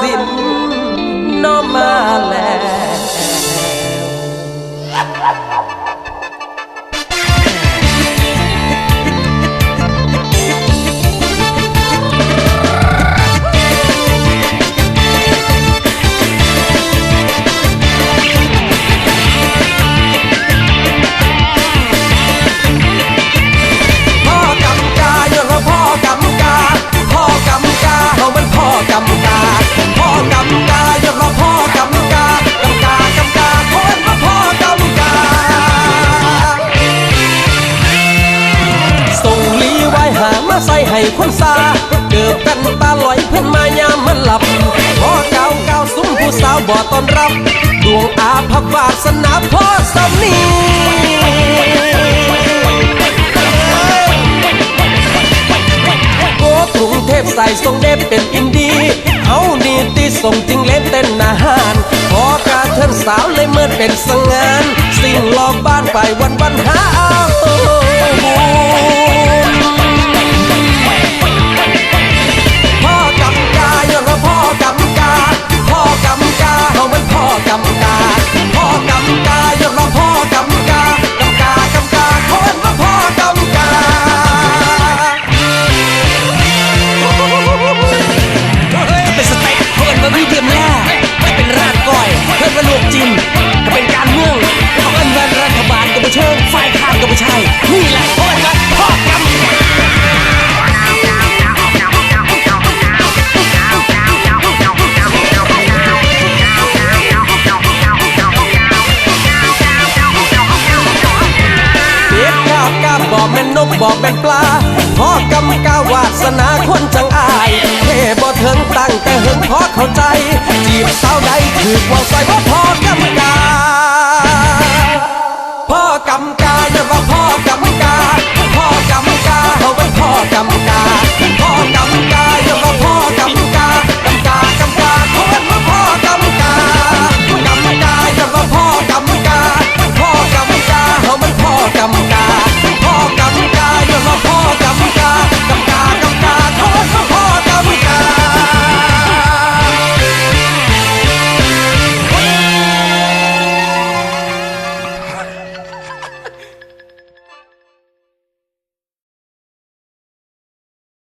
สิน ใส่ให้คนซาเกิดกันตาลอยเพิ่อนมายามมันหลับพ่อเก่าเก่าซุ้มผู้สาวบ่ต้อนรับ ดวงอาภัพวาสนาพ่อสำนีโอ้กรุงเทพใส่ทรงเดฟเป็นอินดีเอานี่ตีส่งจริงเล่นเต้นอาหารพอกระเทินสาวเลยเมื่อเป็นสงาน สิ่งหลอกบ้านไปวันวันหาเอา นกบอกแม่นปลาพ่อกำกาวาสนาคนจังอายเท่บ่เถิงตั้งแต่เหิงพอเข้าใจ จีบสาวใดถือวางใส่ว่าพ่อกำ